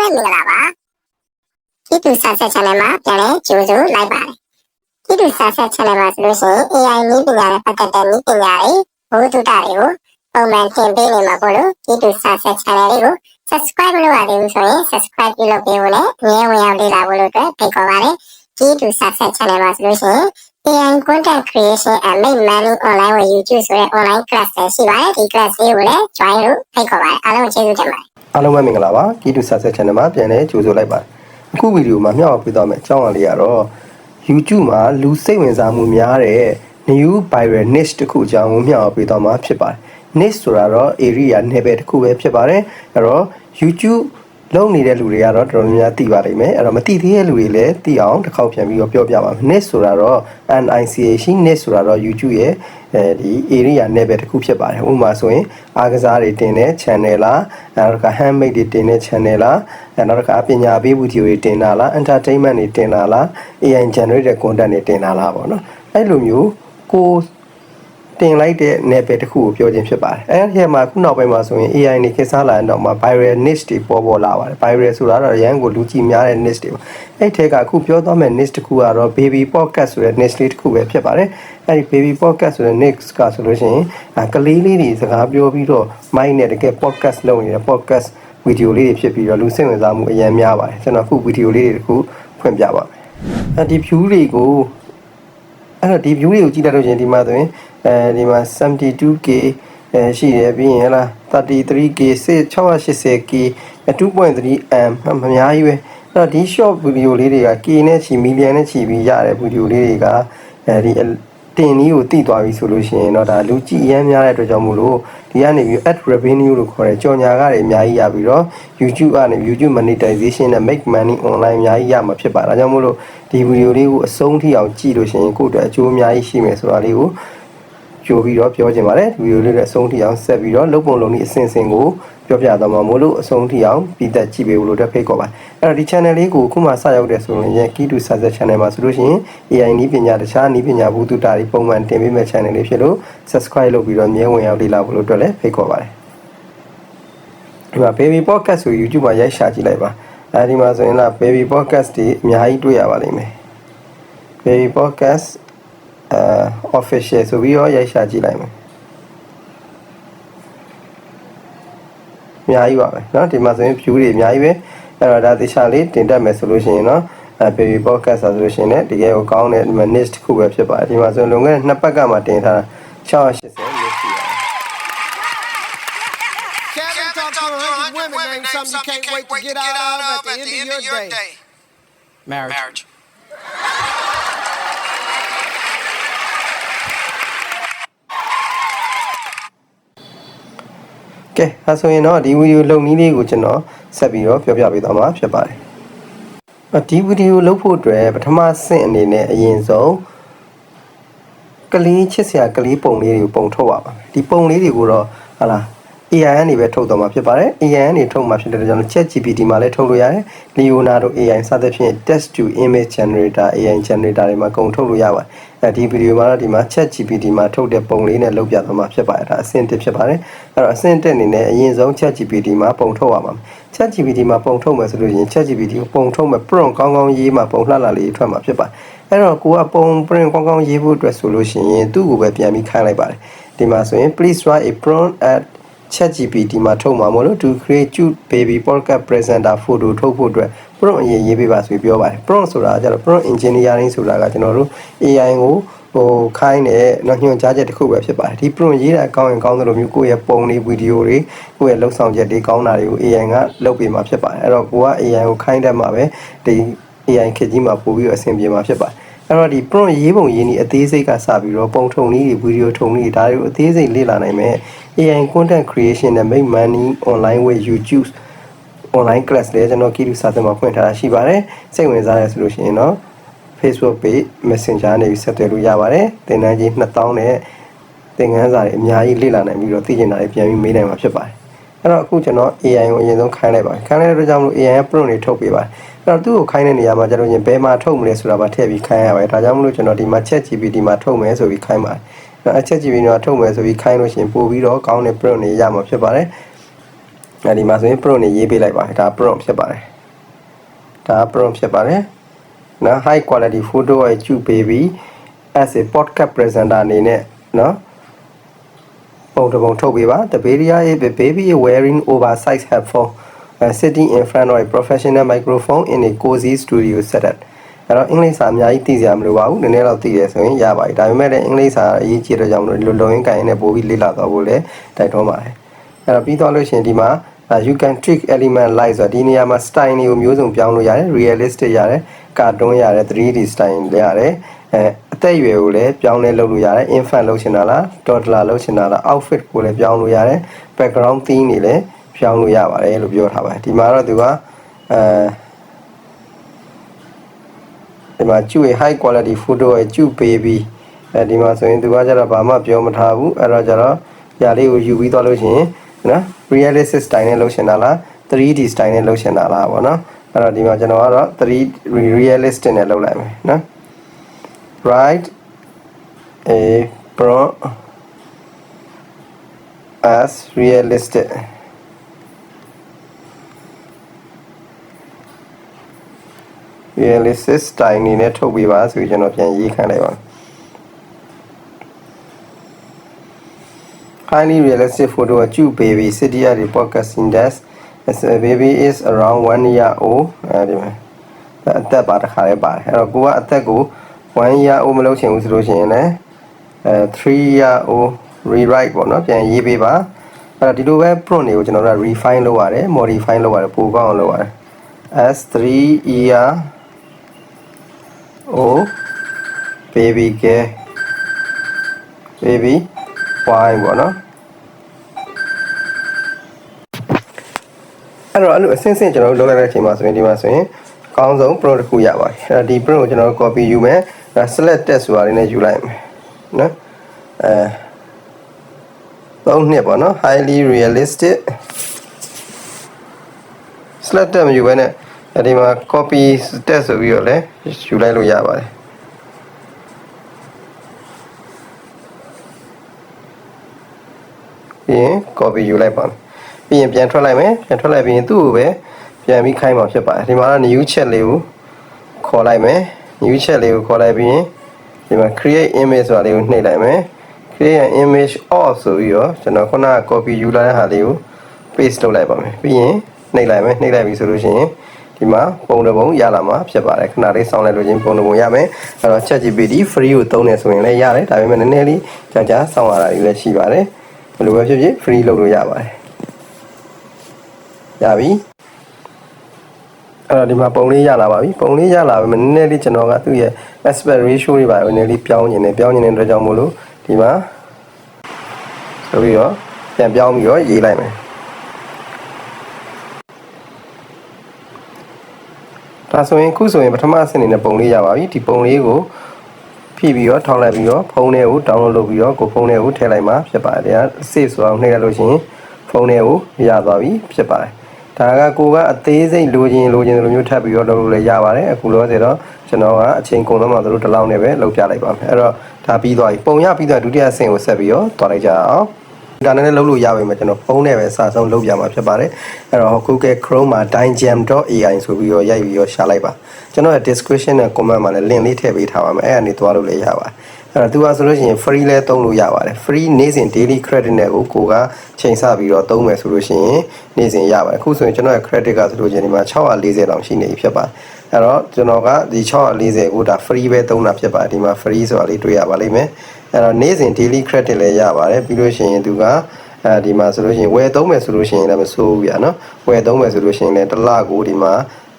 လုံးပဲမင်္ဂလာပါဒီတူဆာဆက် channel မှာပြန်လည်ကြိုဆိုလိုက်ပါတယ်ဒီတူဆာဆက် channel မှာဆိုလို့ရှိရင် AI နည်းပညာနဲ့ပတ်သက်တဲ့နည်းပညာတွေဘုသူတတွေကိုပုံမှန်သင်ပေးနေမှာပေါ့လို့ဒီတူဆာဆက် channel လေးကို subscribe လုပ်ရသေးဘူးဆိုရင် subscribe ပြုလုပ်ပေးဖို့နဲ့ငြင်းဝင်ရောက်လေ့လာဖို့လို့အတွက်ဖိတ်ခေါ်ပါတယ်ဒီတူဆာဆက် channel မှာဆိုလို့ရှိရင် AI content creation and make money online with YouTube ဆိုတဲ့ online class တွေရှိပါတယ်ဒီ class လေးကိုလည်း join လို့ဖိတ်ခေါ်ပါတယ်အားလုံးကျေးဇူးတင်ပါတယ် အားလုံးပဲမင်္ဂလာပါကီတူဆက်ဆက် channel မှာပြန်လည်ကြိုဆိုလိုက်ပါတယ်အခုဗီဒီယိုမှာမျှဝေပေးသွားမယ့်အကြောင်းအရာလေးကတော့ YouTube မှာလူစိတ်ဝင်စားမှုများတဲ့ new viral niche တစ်ခုအကြောင်းကိုမျှဝေပေးသွားမှာဖြစ်ပါတယ် niche ဆိုတာတော့ area နယ်ပယ်တစ်ခုပဲဖြစ်ပါတယ်အဲ့တော့ YouTube လုံနေတဲ့လူတွေကတော့တော်တော်များများသိပါလိမ့်မယ်အဲ့တော့မသိသေးတဲ့လူတွေလည်းသိအောင်တစ်ခေါက်ပြန်ပြီးတော့ပြောပြပါမယ် niche ဆိုတာတော့ NICA ရှိ niche ဆိုတာတော့ YouTube ရဲ့အဲဒီ area နယ်ပယ်တစ်ခုဖြစ်ပါတယ်ဥပမာဆိုရင်အားကစားတွေတင်တဲ့ channel လားနောက်တစ်ခါ handmade တွေတင်တဲ့ channel လားအဲနောက်တစ်ခါပညာပေး video တွေတင်တာလား entertainment တွေတင်တာလား AI generated content တွေတင်တာလားပေါ့နော်အဲ့လိုမျိုးကို တင်လိုက်တဲ့နယ်ပယ်တစ်ခုကိုပြောခြင်းဖြစ်ပါတယ်။အဲဒီထဲမှာခုနောက်ပိုင်းမှာဆိုရင် AI နေခေတ်စားလာတဲ့နောက်မှာ viral niche တွေပေါ်ပေါ်လာပါတယ်။ viral ဆိုတာတော့ရန်ကိုလူကြည့်များတဲ့ niche တွေပေါ့။အဲ့ထဲကအခုပြောသွားမယ့် niche တစ်ခုကတော့ baby podcast ဆိုတဲ့ niche လေးတစ်ခုပဲဖြစ်ပါတယ်။အဲဒီ baby podcast ဆိုတဲ့ niche ကဆိုလို့ရှိရင်အာကလေးလေးတွေစကားပြောပြီးတော့ mic နဲ့တကယ် podcast လုပ်နေတဲ့ podcast ဗီဒီယိုလေးတွေဖြစ်ပြီးတော့လူစိတ်ဝင်စားမှုအများများပါတယ်။ကျွန်တော်အခုဗီဒီယိုလေးတွေတစ်ခုဖွင့်ပြပါမယ်။အဲဒီ view တွေကိုအဲ့တော့ဒီ view တွေကိုကြည့်လိုက်လို့ရှိရင်ဒီမှာဆိုရင် အဲဒီမှာ 72k အဲရှိတယ်ပြီးရင်ဟလား 33k 680k 2.3m မများကြီးပဲအဲ့တော့ဒီ short video လေးတွေက k နဲ့ချီ million နဲ့ချီပြီးရတဲ့ video လေးတွေကအဲဒီတင်နည်းကိုတည်သွားပြီဆိုလို့ရှိရင်တော့ဒါလူကြည့်အများများတဲ့အတွက်ကြောင့်မို့လို့ဒီကနေပြီး ad revenue လို့ခေါ်တဲ့ကြော်ညာကားတွေအများကြီးရပြီးတော့ YouTube ကနေ YouTube monetization နဲ့ make money online အများကြီးရမှာဖြစ်ပါဒါကြောင့်မို့လို့ဒီဗီဒီယိုလေးကိုအဆုံးထိအောင်ကြည့်လို့ရှိရင်ကိုယ့်အတွက်အကျိုးအများကြီးရှိမယ်ဆိုတာလေးကို ကြိုပြီးတော့ပြောချင်ပါတယ်ဒီဗီဒီယိုလေးလည်းအဆုံးထိအောင်ဆက်ပြီးတော့လုပ်ပုံလုံးဒီအစင်စင်ကိုပြောပြသွားမှာမို့လို့အဆုံးထိအောင်ပြီးသက်ကြည့်ပေးလို့တက်ဖိတ်ခေါ်ပါအဲ့တော့ဒီ channel လေးကိုခုမှစရောက်တဲ့ဆိုရင် Key to Success channel မှာဆိုလို့ရှိရင် AI နည်းပညာတခြားနည်းပညာဘူးတုတာတွေပုံမှန်တင်ပေးမဲ့ channel လေးဖြစ်လို့ subscribe လုပ်ပြီးတော့မြဲဝင်ရောက်လေ့လာဖို့လို့အတွက်လည်းဖိတ်ခေါ်ပါတယ်ဒီမှာ baby podcast ဆို YouTube မှာရိုက်ရှာကြည့်လိုက်ပါအဲဒီမှာဆိုရင်လား baby podcast တွေအများကြီးတွေ့ရပါလိမ့်မယ် baby podcast အဲ official ဆိုပြီးတော့ရိုက်ရှာကြည့်လိုက်မယ်အများကြီးပါပဲเนาะဒီမှာဆိုရင် view တွေအများကြီးပဲအဲ့တော့ဒါတေချာလေးတင်တက်မယ်ဆိုလို့ရှိရင်เนาะအဲ baby podcast ဆိုလို့ရှိရင်လည်းတကယ်ကိုကောင်းတဲ့ niche တစ်ခုပဲဖြစ်ပါတယ်ဒီမှာဆိုရင်လုံခဲ့တဲ့နှစ်ပတ်ကမှတင်ထားတာ680 niche ရှိပါတယ် Kevin talk to a hundred women, name something you can't wait to get out of at the end of your day. Marriage. Marriage. ကဲအဲဆိုရင်တော့ဒီဗီဒီယိုလုံနည်းလေးကိုကျွန်တော်ဆက်ပြီးတော့ပြောပြပေးသွားမှာဖြစ်ပါတယ်အဒီဗီဒီယိုလုပ်ဖို့အတွက်ပထမဆင့်အနေနဲ့အရင်ဆုံးကလေးချစ်စရာကလေးပုံလေးတွေကိုပုံထုတ်ပါပါဒီပုံလေးတွေကိုတော့ဟာလား AI ကနေပဲထုတ်တော့မှာဖြစ်ပါတယ် AI ကနေထုတ်မှာဖြစ်တဲ့ကြောင့် ChatGPT မှာလည်းထုတ်လို့ရတယ် Leonardo AI စသဖြင့် text to image generator AI generator တွေမှာကုန်ထုတ်လို့ရပါတယ်အဲဒီဗီဒီယိုမှာတော့ဒီမှာ ChatGPT မှာထုတ်တဲ့ပုံလေးနဲ့လုပ်ပြသွားမှာဖြစ်ပါတယ်ဒါအဆင့်တစ်ဖြစ်ပါတယ်အဲ့တော့အဆင့်တစ်အနေနဲ့အရင်ဆုံး ChatGPT မှာပုံထုတ်ရမှာ ChatGPT မှာပုံထုတ်မယ်ဆိုလို့ရှိရင် ChatGPT ကိုပုံထုတ်မယ် prompt ကောင်းကောင်းရေးမှာပုံလှလှလေးထွက်မှာဖြစ်ပါတယ်အဲ့တော့ကိုကပုံ print ကောင်းကောင်းရေးဖို့အတွက်ဆိုလို့ရှိရင်သူ့ကိုပဲပြန်ပြီးခိုင်းလိုက်ပါတယ်ဒီမှာဆိုရင် please write a prompt at ChatGPT မှာထုတ်မှာမဟုတ်လို့ to create cute baby podcast presenter photo ထုတ်ဖို့အတွက် prompt အရင်ရေးပေးပါဆိုပြီးပြောပါတယ် prompt ဆိုတာကျတော့ prompt engineering ဆိုတာကကျွန်တော်တို့ AI ကိုဟိုခိုင်းတဲ့နော်ညွှန်ကြားချက်တစ်ခုပဲဖြစ်ပါတယ်ဒီ prompt ရေးတာကောင်းရင်ကောင်းသလိုမျိုးကိုယ့်ရဲ့ပုံတွေဗီဒီယိုတွေကိုယ့်ရဲ့လုံဆောင်ချက်တွေကောင်းတာတွေကို AI ကလုပ်ပေးမှာဖြစ်ပါတယ်အဲ့တော့ကိုက AI ကိုခိုင်းတတ်မှာပဲဒီ AI ခေတ်ကြီးမှာပို့ပြီးတော့အဆင်ပြေမှာဖြစ်ပါတယ် အဲ့တော့ဒီ prompt ရေးပုံရေးနည်းအသေးစိတ်ကစပြီးတော့ပုံထုံနည်းတွေဗီဒီယိုထုံနည်းတွေဒါတွေကိုအသေးစိတ်လေ့လာနိုင်မယ် AI content creation နဲ့ make money online with YouTube online class လေးကျွန်တော်ကီလူစာသင်မှာဖွင့်ထားတာရှိပါတယ်စိတ်ဝင်စားရဆိုလို့ရှိရင်တော့ Facebook page Messenger နဲ့ဆက်သွယ်လို့ရပါတယ်သင်တန်းကြီး2000နဲ့သင်ခန်းစာတွေအများကြီးလေ့လာနိုင်ပြီးတော့သိကျင်တာတွေပြန်ပြီးမေးနိုင်မှာဖြစ်ပါတယ် အဲ့တော့အခုကျွန်တော် AI ကိုအရင်ဆုံးခိုင်းလိုက်ပါတယ်ခိုင်းလိုက်တဲ့အတွက်ကြောင့်မလို့ AI ရဲ့ prompt တွေထုတ်ပေးပါတယ်အဲ့တော့သူ့ကိုခိုင်းတဲ့နေရာမှာကျတော့ရင်ဘယ်မှာထုတ်မလဲဆိုတာပါထည့်ပြီးခိုင်းရပါတယ်ဒါကြောင့်မလို့ကျွန်တော်ဒီမှာ ChatGPT မှာထုတ်မယ်ဆိုပြီးခိုင်းပါတယ်အဲ့ ChatGPT မှာထုတ်မယ်ဆိုပြီးခိုင်းလို့ရှိရင်ပို့ပြီးတော့ကောင်းတဲ့ prompt တွေရမှာဖြစ်ပါတယ်အဲဒီမှာဆိုရင် prompt နဲ့ရေးပေးလိုက်ပါတယ်ဒါ prompt ဖြစ်ပါတယ်ဒါ prompt ဖြစ်ပါတယ်နော် high quality photo ရဲ့ကျူပေးပြီး as a podcast presenter အနေနဲ့နော် ပုံတစ်ပုံထုတ်ပေးပါ the baby is the baby is wearing oversized headphone uh, sitting in front of a professional microphone in a cozy studio setup အဲ့တော့အင်္ဂလိပ်စာအများကြီးသိစရာမလိုပါဘူးနည်းနည်းတော့သိရဆိုရင်ရပါတယ်ဒါပေမဲ့လည်းအင်္ဂလိပ်စာအရေးကြီးတဲ့ကြောင့်မလို့ဒီလိုလုံရင်းကိုင်းနဲ့ပို့ပြီးလေ့လာသွားဖို့လည်းတိုက်တွန်းပါတယ်အဲ့တော့ပြီးသွားလို့ရှိရင်ဒီမှာ uh, you can trick element light ဆိုတော့ဒီနေရာမှာ style တွေကိုမျိုးစုံပြောင်းလို့ရတယ် realistic ရတယ် cartoon ရတယ် 3D style ရတယ် အဲအသက်အရွယ်ကိုလည်းပြောင်းလဲလုပ်လို့ရတယ် infant လုပ်ချင်တာလား toddler လုပ်ချင်တာလား outfit ကိုလည်းပြောင်းလို့ရတယ် background theme တွေလည်းပြောင်းလို့ရပါတယ်လို့ပြောထားပါတယ်ဒီမှာတော့သူကအဲဒီမှာကျူရဲ့ high quality photo ရဲ့ကျူပေးပြီးအဲဒီမှာဆိုရင်သူကကျတော့ဘာမှပြောမထားဘူးအဲ့တော့ကျတော့ຢာလေးကိုယူပြီးသွားလို့ရှိရင်နော် realistic style နဲ့လုပ်ရှင်တာလား 3D style နဲ့လုပ်ရှင်တာလားပေါ့နော်အဲ့တော့ဒီမှာကျွန်တော်ကတော့3 realistic နဲ့လုပ်လိုက်မယ်နော် write a prompt as realistic realistic style အနေနဲ့ထုတ်ပေးပါဆိုပြီးကျွန်တော်ပြန်ရေးခိုင်းလိုက်ပါ highly realistic photo ကကျူ baby city ရ podcasting desk as a baby is around 1 year old အဲဒီမှာအသက်ပါတစ်ခါလေးပါတယ်အဲ့တော့ကိုကအသက်ကို1 year old မလုပ်ချင်ဘူးဆိုလို့ရှိရင်လည်းအဲ3 year old rewrite ပေါ့နော်ပြန်ရေးပေးပါအဲ့တော့ဒီလိုပဲ prompt တွေကိုကျွန်တော်တို့က refine လုပ်ရတယ် modify လုပ်ရတယ်ပိုကောင်းအောင်လုပ်ရတယ် as 3 year old baby girl baby wine ပေါ့နော်အဲ့တော့အဲ့လိုအစင်းစင်းကျွန်တော်တို့လုပ်လိုက်တဲ့အချိန်မှာဆိုရင်ဒီမှာဆိုရင်အ ကောင်းဆုံး pro တစ်ခုရပါတယ်အဲ့တော့ဒီ pro ကိုကျွန်တော်တို့ copy ယူမယ်အဲ select test ဆိုတာလေးနဲ့ယူလိုက်မယ်နော်အဲသုံးနှစ်ပေါ့နော် highly realistic select test မယူဘဲနဲ့အဲဒီမှာ copy test ဆိုပြီးတော့လည်းယူလိုက်လို့ရပါတယ်ပြီးရင် copy ယူလိုက်ပါမယ်ပြီးရင်ပြန်ထွက်လိုက်မယ်ပြန်ထွက်လိုက်ပြီးရင်သူ့ကိုပဲ ပြန်ပြီးခိုင်းမှာဖြစ်ပါတယ်ဒီမှာတော့ new chat လေးကိုခေါ်လိုက်မယ် new chat လေးကိုခေါ်လိုက်ပြီးရင်ဒီမှာ create image ဆိုတာလေးကိုနှိပ်လိုက်မယ် create an image of ဆိုပြီးတော့ကျွန်တော်ခုနက copy ယူလာတဲ့ဟာလေးကို paste လုပ်လိုက်ပါမယ်ပြီးရင်နှိပ်လိုက်မယ်နှိပ်လိုက်ပြီဆိုလို့ရှိရင်ဒီမှာပုံတစ်ပုံရလာမှာဖြစ်ပါတယ်ခဏလေးစောင့်လိုက်လို့ချင်းပုံတစ်ပုံရမယ်အဲ့တော့ ChatGPT free ကိုသုံးနေဆိုရင်လည်းရတယ်ဒါပေမဲ့နည်းနည်းလေးကြာကြာစောင့်ရတာတွေလည်းရှိပါတယ်ဘယ်လိုပဲဖြစ်ဖြစ် free လုပ်လို့ရပါတယ်ရပြီ အဲ့တော့ဒီမှာပုံလေးရလာပါပြီပုံလေးရလာပြီနည်းနည်းလေးကျွန်တော်ကသူ့ရဲ့ aspect ratio တွေပါနည်းနည်းလေးပြောင်းနေတယ်ပြောင်းနေတဲ့အတွက်ကြောင့်မို့လို့ဒီမှာဆိုပြီးတော့ပြန်ပြောင်းပြီးတော့ရေးလိုက်မယ်ဒါဆိုရင်ခုဆိုရင်ပထမအဆင့်အနေနဲ့ပုံလေးရပါပြီဒီပုံလေးကိုဖြည့်ပြီးတော့ထောက်လိုက်ပြီးတော့ဖုန်းထဲကို download လုပ်ပြီးတော့ကိုဖုန်းထဲကိုထည့်လိုက်မှာဖြစ်ပါတယ်ဒါ save ဆိုအောင်နှိပ်လိုက်လို့ရှိရင်ဖုန်းထဲကိုရသွားပြီဖြစ်ပါတယ် ဒါကကိုကအသေးစိတ်လိုချင်လိုချင်လိုမျိုးထပ်ပြီးတော့လုပ်လို့လည်းရပါတယ်အခုလောဆယ်တော့ကျွန်တော်ကအချိန်ကုန်တော့မှတို့တစ်လောက်နဲ့ပဲလုပ်ပြလိုက်ပါမယ်အဲ့တော့ဒါပြီးသွားပြီပုံရပြီးတော့ဒုတိယအဆင့်ကိုဆက်ပြီးတော့တွားလိုက်ကြအောင်ဒါနဲ့လည်းလုပ်လို့ရပါမယ်ကျွန်တော်ဖုန်းနဲ့ပဲစာဆုံးလုပ်ပြမှာဖြစ်ပါတယ်အဲ့တော့ Google Chrome မှာ dynjam.ai ဆိုပြီးတော့ရိုက်ပြီးတော့ရှာလိုက်ပါကျွန်တော်ရဲ့ description နဲ့ comment မှာလည်း link လေးထည့်ပေးထားပါမယ်အဲ့ဒါနေသွားလို့လည်းရပါတယ် အဲ့တော့သူကဆိုလို့ရှိရင် free လဲသုံးလို့ရပါတယ် free နေ့စဉ် daily credit နဲ့ကိုကိုကချိန်ဆပြီးတော့သုံးမယ်ဆိုလို့ရှိရင်နေ့စဉ်ရပါတယ်အခုဆိုရင်ကျွန်တော်ရဲ့ credit ကဆိုလို့ရှိရင်ဒီမှာ640တောင်ရှိနေပြီဖြစ်ပါတယ်အဲ့တော့ကျွန်တော်ကဒီ640ကိုဒါ free ပဲသုံးတာဖြစ်ပါတယ်ဒီမှာ free ဆိုတာလေးတွေ့ရပါလိမ့်မယ်အဲ့တော့နေ့စဉ် daily credit လည်းရပါတယ်ပြီးလို့ရှိရင်သူကအဲဒီမှာဆိုလို့ရှိရင်ဝယ်သုံးမယ်ဆိုလို့ရှိရင်လည်းမဆိုးဘူးဗျာနော်ဝယ်သုံးမယ်ဆိုလို့ရှိရင်လည်းတစ်လကိုဒီမှာ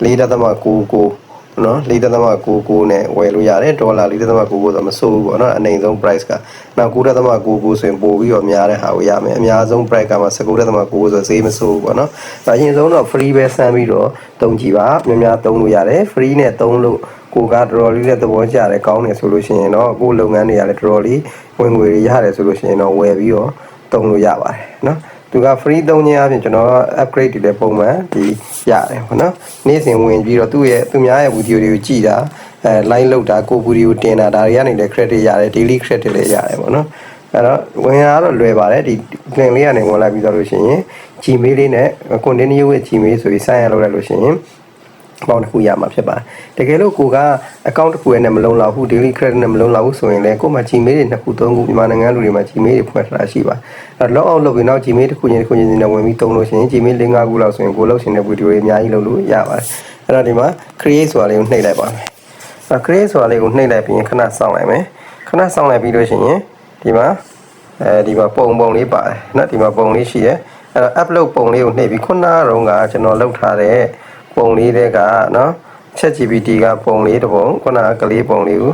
4.99 နော်4.99နဲ့ဝယ်လို့ရတယ်ဒေါ်လာ4.99ဆိုမဆိုးဘူးပေါ့နော်အနိုင်ဆုံး price ကနောက်9.99ဆိုရင်ပို့ပြီးတော့များတဲ့ဟာကိုရမယ်အများဆုံး price ကမှ19.99ဆိုဈေးမဆိုးဘူးပေါ့နော်အရင်ဆုံးတော့ free ပဲစမ်းပြီးတော့တုံးကြည့်ပါများများသုံးလို့ရတယ် free နဲ့သုံးလို့ကိုကတော်တော်လေးတဲ့သဘောကျတယ်ကောင်းတယ်ဆိုလို့ရှိရင်တော့ကိုလုပ်ငန်းတွေကလည်းတော်တော်လေးဝင်ငွေတွေရတယ်ဆိုလို့ရှိရင်တော့ဝယ်ပြီးတော့သုံးလို့ရပါတယ်နော် သူက free သုံးခြင်းအပြင်ကျွန်တော် upgrade တွေလည်းပုံမှန်ဒီရတယ်ပေါ့နော်နေ့စဉ်ဝင်ပြီးတော့သူ့ရဲ့သူများရဲ့ video တွေကိုကြည်တာအဲ line လောက်တာကို video တင်တာဒါတွေကနေလည်း credit ရတယ် daily credit လည်းရတယ်ပေါ့နော်အဲ့တော့ဝင်ရတော့လွယ်ပါတယ်ဒီ link လေးကနေဝင်လိုက်ပြီးတော့လို့ရှိရင် Gmail လေးနဲ့ continue with Gmail ဆိုပြီး sign in လုပ်လိုက်လို့ရှိရင် ပေါင်းတစ်ခုရမှာဖြစ်ပါတယ်တကယ်လို့ကိုက account တစ်ခုနဲ့မလုံလောက်ဘူး daily credit နဲ့မလုံလောက်ဘူးဆိုရင်လည်းကို့မှာ Gmail တွေနှစ်ခုသုံးခုမြန်မာနိုင်ငံလူတွေမှာ Gmail တွေဖွင့်ထားတာရှိပါအဲ့တော့ log out လုပ်ပြီးနောက် Gmail တစ်ခုချင်းတစ်ခုချင်းနဲ့ဝင်ပြီးသုံးလို့ရှိရင် Gmail ၄၅ခုလောက်ဆိုရင်ကိုလောက်ရှင်တဲ့ဗီဒီယိုတွေအများကြီးလုပ်လို့ရပါတယ်အဲ့တော့ဒီမှာ create ဆိုတာလေးကိုနှိပ်လိုက်ပါမယ်အဲ့ create ဆိုတာလေးကိုနှိပ်လိုက်ပြီးရင်ခဏစောင့်လိုက်မယ်ခဏစောင့်လိုက်ပြီးလို့ရှိရင်ဒီမှာအဲဒီမှာပုံပုံလေးပါတယ်နော်ဒီမှာပုံလေးရှိရဲအဲ့တော့ upload ပုံလေးကိုနှိပ်ပြီးခုနကတော့ကကျွန်တော်လုပ်ထားတဲ့ ပုံလေးတွေကနော် ChatGPT ကပုံလေးတစ်ပုံခုနကကလေးပုံလေးကို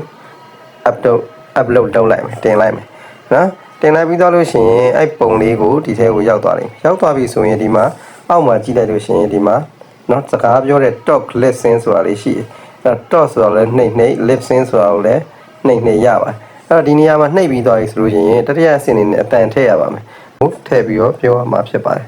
upload upload လုပ်လိုက်မယ်တင်လိုက်မယ်နော်တင်လိုက်ပြီးတော့လို့ရှိရင်အဲ့ပုံလေးကိုဒီထဲကိုရောက်သွားတယ်ရောက်သွားပြီဆိုရင်ဒီမှာအောက်မှာကြည့်လိုက်လို့ရှိရင်ဒီမှာနော်စကားပြောတဲ့ talk listen ဆိုတာလေးရှိတယ်အဲ့ talk ဆိုတာလည်းနှိမ့်နှိမ့် listen ဆိုတာကိုလည်းနှိမ့်နှိမ့်ရပါတယ်အဲ့တော့ဒီနေရာမှာနှိမ့်ပြီးသွားပြီဆိုလို့ရှိရင်တတိယအဆင့်အနေနဲ့အတန်ထည့်ရပါမယ်ဟုတ်ထည့်ပြီးတော့ပြောရမှာဖြစ်ပါတယ်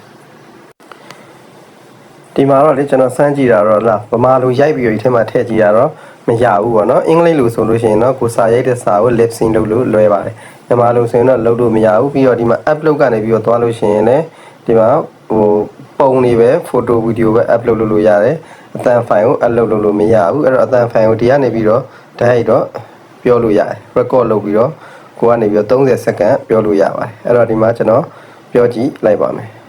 ဒီမှာတော့လေကျွန်တော်စမ်းကြည့်တာတော့လားဗမာလိုရိုက်ပြီးတော့ဒီထဲမှာထည့်ကြည့်တာတော့မရဘူးပေါ့နော်အင်္ဂလိပ်လိုဆိုလို့ရှိရင်တော့ကိုစာရိုက်တဲ့စာကို lip sync လုပ်လို့လွယ်ပါတယ်မြန်မာလိုဆိုရင်တော့လုပ်လို့မရဘူးပြီးတော့ဒီမှာ upload ကနေပြီးတော့သွားလို့ရှိရင်လည်းဒီမှာဟိုပုံတွေပဲ photo video ပဲ upload လုပ်လို့ရတယ်အတန် file ကို upload လုပ်လို့မရဘူးအဲ့တော့အတန် file ကိုဒီကနေပြီးတော့တိုက်တော့ပြောလို့ရတယ် record လုပ်ပြီးတော့ကိုကနေပြီးတော့30စက္ကန့်ပြောလို့ရပါတယ်အဲ့တော့ဒီမှာကျွန်တော်ပြောကြည့်လိုက်ပါမယ်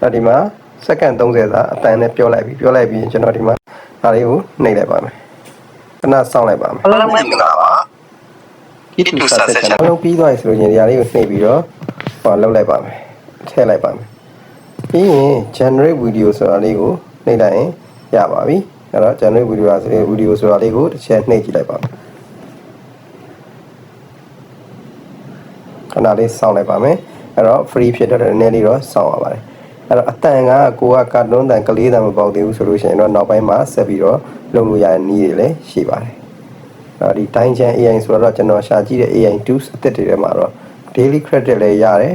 အဲ့ဒီမှာစက္ကန့်30သာအတန်နဲ့ပြောလိုက်ပြီပြောလိုက်ပြီးရင်ကျွန်တော်ဒီမှာဒါလေးကိုနှိပ်လိုက်ပါမယ်ခဏစောင့်လိုက်ပါမယ်အားလုံးမင်္ဂလာပါဒီတူဆက်ဆက်ချင်အလုံးပြီးသွားပြီဆိုရင်ဒီဟာလေးကိုနှိပ်ပြီးတော့ဟောလောက်လိုက်ပါမယ်ထည့်လိုက်ပါမယ်ပြီးရင် generate video ဆိုတာလေးကိုနှိပ်လိုက်ရင်ရပါပြီအဲ့တော့ generate video ဆိုတဲ့ video ဆိုတာလေးကိုတစ်ချက်နှိပ်ကြည့်လိုက်ပါမယ်ခဏလေးစောင့်လိုက်ပါမယ်အဲ့တော့ free ဖြစ်တော့နည်းနည်းလေးတော့စောင့်ရပါတယ် အဲ့တော့အတန်ကကိုကကာတွန်းတန်ကလေးတန်မပေါက်သေးဘူးဆိုလို့ရှိရင်တော့နောက်ပိုင်းမှာဆက်ပြီးတော့လုပ်လို့ရတဲ့နည်းတွေလည်းရှိပါတယ်အဲ့ဒီတိုင်းချမ်း AI ဆိုတော့ကျွန်တော်ရှာကြည့်တဲ့ AI tools အသစ်တွေထဲမှာတော့ daily credit လည်းရတယ်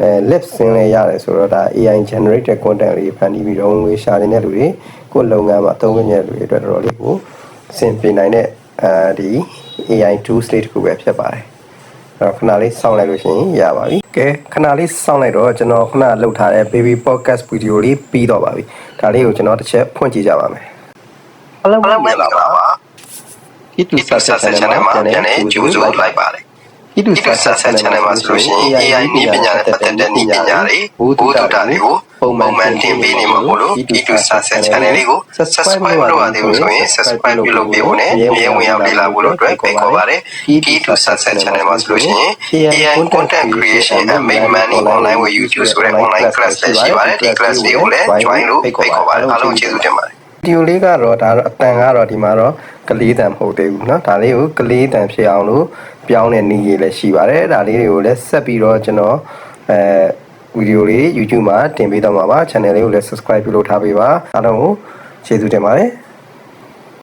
အဲ lip sync လည်းရတယ်ဆိုတော့ဒါ AI generated content တွေဖန်တီးပြီးတော့ငွေရှာနေတဲ့လူတွေကိုယ်လုပ်ငန်းမှာအသုံးဝင်နေတဲ့လူတွေအတွက်တော်တော်လေးကိုအဆင်ပြေနိုင်တဲ့အဲဒီ AI tools လေးတစ်ခုပဲဖြစ်ပါတယ်အဲ့ တော့ခဏလေးစောင့်လိုက်လို့ရှိရင်ရပါပြီ။ကဲခဏလေးစောင့်လိုက်တော့ကျွန်တော်ခဏလှုပ်ထားတဲ့ baby podcast video လေးပြီးတော့ပါပြီ။ဒါလေးကိုကျွန်တော်တစ်ချက်ဖွင့်ကြည့်ကြပါမယ်။အားလုံးမင်္ဂလာပါဒီတူဒီဆက်ဆက်ဆက်ဆက်ချချန်န်နယ်နယ်မှာမှာပြန်ပြန်နေနေကျိုးကျိုးစုစုလိုလိုက်က်ပါပါ တယ် ဒီတူ ဒီ ဆက် ဆက် ဆက် ဆက် ချ ချ န် န် နယ် နယ် မှာ မှာ ဆို ဆို လို့ လို့ ရှိ ရှိ ရ ရင် င် AI AI န န ည်း ည်း ပ ပ ညာ ညာ နဲ့ နဲ့ ပတ် ပတ် သက် သက် တဲ့ တဲ့ န န ည်း ည်း ပ ပ ညာ ညာ တွေ တွေ ဘု ဘု ဒ္ ဒ္ ဓ ဓ တာ တာ တွေကို တွေကို ပုံ ပုံ မှ မှ န် န် တင် တင် ပေး ပေး နေ နေ မှာ မှာ မို့ မို့ လို့ လို့ ဒီ ဒီ တူ တူ ဆက် ဆက် ဆ ဆက် န် ချ ချ န် န် နယ် နယ် လေး လေး ကို ကို subscribe subscribe လုပ် လုပ် ပြီး ပြီး ဖို့ ဖို့ နဲ့ နဲ့ ရေ ရေ ဝ ဝင် င် ရောက် ရောက် လေ့ လေ့ လာ လာ ဖို့ ဖို့ တို့ တို့ အတွက်ဖိတ်အတွက်ဖိ ခေါ် တ် ပါ ခေါ် တ ပါတယ် ယ် ဒီ ဒီ တူ တူ ဆက် ဆက် ဆ ဆက် ချန် ချ နယ် န် မှာ နယ် ဆို မှာ လို့ ဆို ရှိရလို့ င် ရှိရင် AI content content creation creation and and make make money money online online with with YouTube YouTube ဆို ဆို တဲ့ တဲ့ online online class class တွေ တွေ ရှိ ရှိ ပါ ပါ တ တယ် ယ် ဒီ ဒီ class class လေး လေး ကို ကို လည်း လည်း join join လို့ လို့ ဖိတ် ဖိ ခေါ် တ် ပါ ခေါ် အား ပါ လုံး အား ကျေး လုံး ဇူး ကျေး တင် ဇူး ပါ တင် တ ပါတယ် ယ်ဒီယိုလေးကတော့ဒါတော့အတန်ကတော့ဒီမှာတော့ကလေးတန်မဟုတ်သေးဘူးเนาะဒါလေးကိုကလေးတန်ဖြစ်အောင်လို့ ပြောင်းတဲ့နည်းကြီးလည်းရှိပါတယ်ဒါလေးတွေကိုလည်းဆက်ပြီးတော့ကျွန်တော်အဲဗီဒီယိုလေး YouTube မှာတင်ပေးတော့မှာပါ channel လေးကိုလည်း subscribe ပြုလုပ်ထားပေးပါအားလုံးကိုကျေးဇူးတင်ပါတယ်